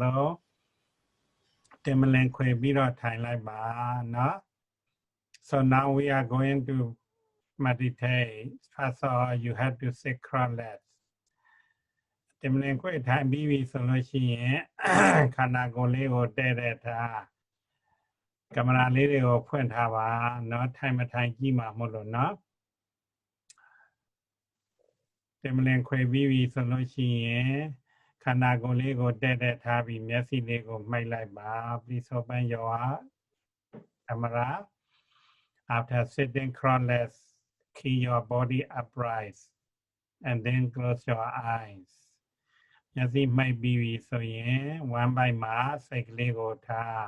သောတင်မလင်ခွေပြီးတော့ထိုင်လိုက်ပါเนาะ so now we are going to meditate first of all you have to sit cross-legged တင်မလင်ခွေထိုင်ပြီးပြီဆိုလို့ရှိရင်ခန္ဓာကိုယ်လေးကိုတဲ့တဲ့ထားကင်မရာလေးတွေကိုဖွင့်ထားပါเนาะထိုင်မထိုင်ကြည့်မှာမဟုတ်လို့เนาะတင်မလင်ခွေပြီးပြီဆိုလို့ရှိရင် ခန္ဓာကိုယ်လေးကိုတဲ့တဲ့ထားပြီးမျက်စိလေးကိုမှိတ်လိုက်ပါ please open your camera after sitting cross-legged keep your body upright and then close your eyes မျက်စိမှိတ်ပြီးပြီဆိုရင်ဝမ်းပိုက်မှာစိတ်ကလေးကိုထား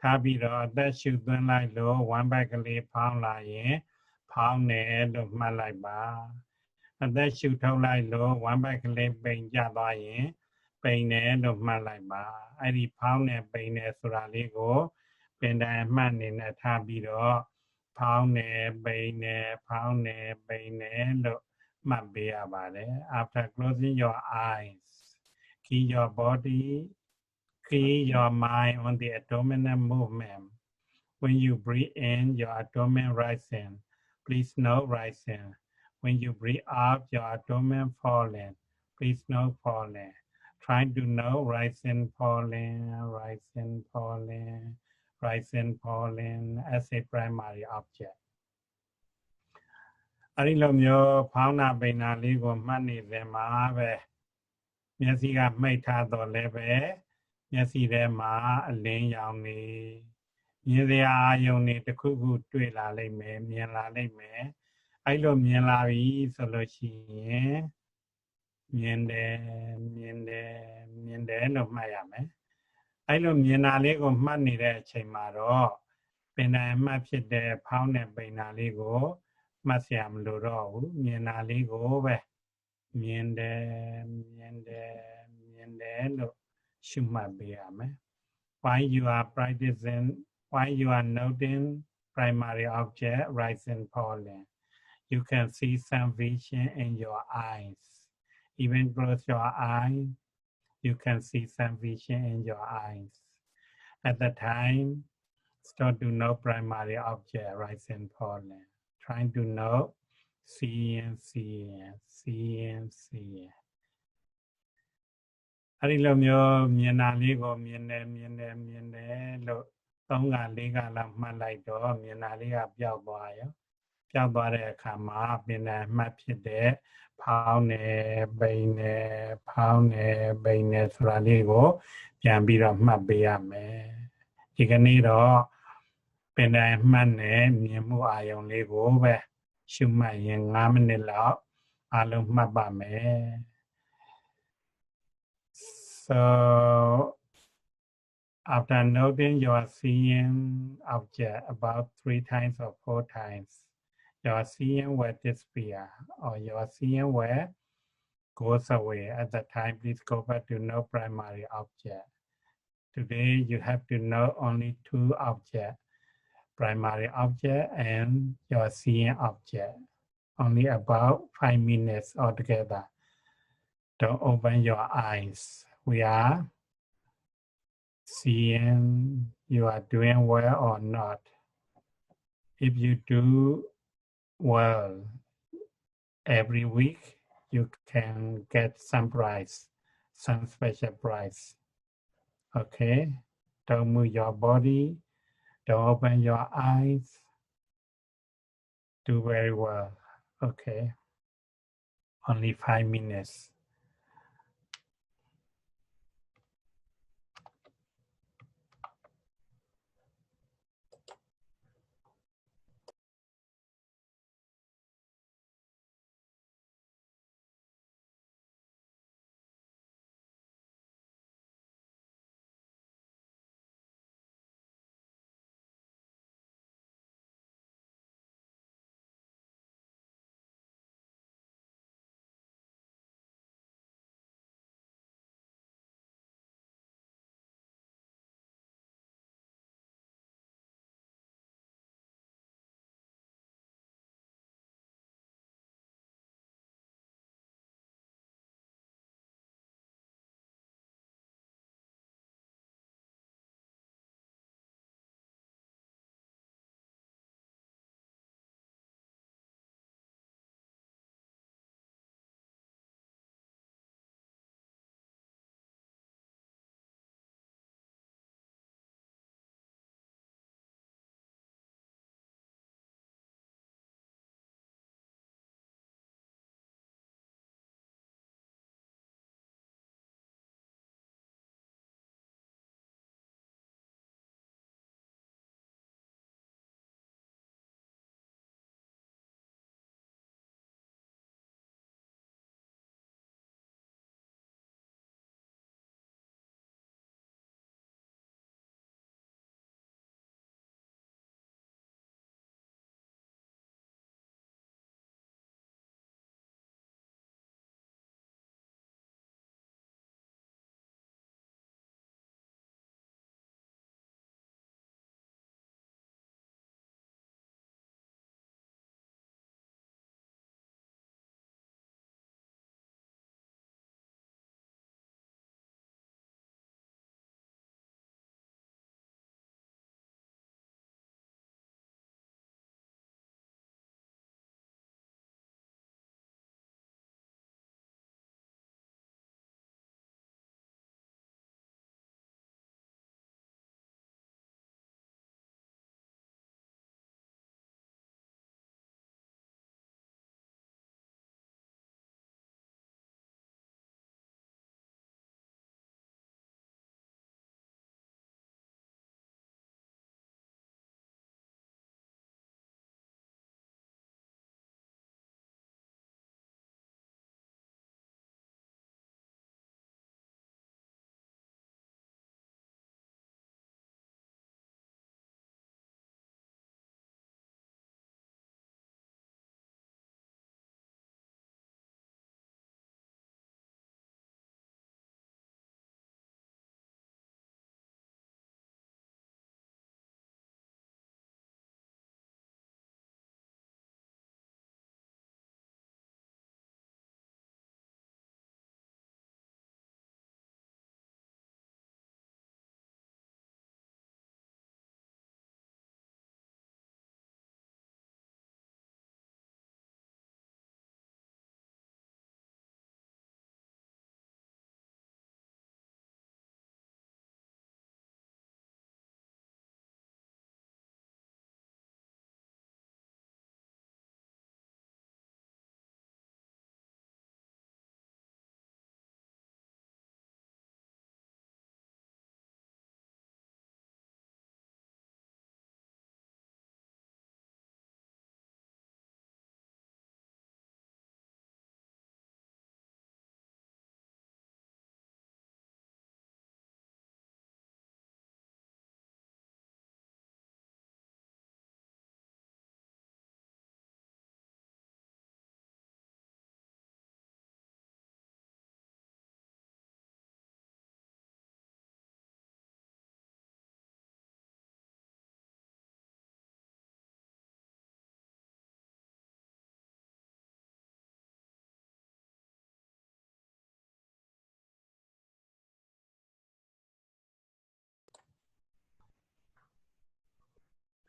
ထားပြီးတော့အသက်ရှူသွင်းလိုက်လို့ဝမ်းပိုက်ကလေးဖောင်းလာရင်ဖောင်းတယ်လို့မှတ်လိုက်ပါအသက်ရှူထုတ်လိုက်လို့ဝမ်းပိုက်ကလေးပိန်ကျသွားရင် ပိန်တယ်လို့မှတ်လိုက်ပါအဲ့ဒီဖောင်းတယ်ပိန်တယ်ဆိုတာလေးကိုပင်တိုင်အမှတ်အနေနဲ့ထားပြီးတော့ဖောင်းတယ်ပိန်တယ်ဖောင်းတယ်ပိန်တယ်လို့မှတ်ပေးရပါတယ် after closing your eyes keep your body keep your mind on the abdominal movement when you breathe in your abdomen rising please note rising when you breathe out your abdomen falling please note falling Try to know rising falling rising falling rising falling as a primary object အဲ့ဒီလိုမျိုးဖောင်းနာပိန်နာလေးကိုမှတ်နေတယ်မှာပဲမျက်စိကမှိတ်ထားတော့လည်းပဲမျက်စိထဲမှာအလင်းရောင်နေမြင်စရာအာယုံတွေတစ်ခုခုတွေ့လာလိမ့်မယ်မြင်လာလိမ့်မယ်အဲ့လိုမြင်လာပြီဆိုလို့ရှိရင် မြင်တယ်မြင်တယ်မြင်တယ်လို့မှတ်ရမယ်အဲ့လိုမြင်တာလေးကိုမှတ်နေတဲ့အချိန်မှာတော့ပင်တိုင်းမှတ်ဖြစ်တဲ့ဖောင်းတဲ့ပိန်တာလေးကိုမှတ်စရာမလိုတော့ဘူးမြင်တာလေးကိုပဲမြင်တယ်မြင်တယ်မြင်တယ်လို့ရှုမှတ်ပေးရမယ် why you are practicing why you are noting primary object rising falling you can see some vision in your eyes even close your eyes you can see some vision in your eyes at the time start to know primary object rising falling trying to know seeing seeing seeing seeing အဲ့ဒီလိုမျိုးမြင်တာလေးကိုမြင်တယ်မြင်တယ်မြင်တယ်လို့သုံးကလေးကလောက်မှတ်လိုက်တော့မြင်တာလေးကပျောက်သွားရော ပျောက်သွားတဲ့အခါမှာပင်တယ်မှတ်ဖြစ်တဲ့ဖောင်းတယ်ပိန်တယ်ဖောင်းတယ်ပိန်တယ်ဆိုတာလေးကို ပြန်ပြီးတော့မှတ်ပေးရမယ်ဒီကနေ့တော့ပင်တယ်မှတ်နဲ့မြင်မှုအာရုံလေးကိုပဲရှုမှတ်ရင်9မိနစ်လောက်အလုံးမှတ်ပါမယ် So after noting you are seeing object about three times or four times, you are seeing where disappear or you are seeing where goes away. At the time, please go back to no primary object. Today, you have to know only two objects, primary object and your seeing object. Only about five minutes altogether. Don't open your eyes. We are seeing you are doing well or not. If you do well every week, you can get some prize, some special prize. Okay? Don't move your body. Don't open your eyes. Do very well. Okay? Only five minutes.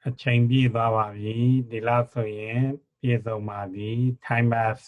အချိန်ပြည့်သွားပါပြီဒီလောက်ဆိုရင်ပြည့်စုံပါပြီ time pass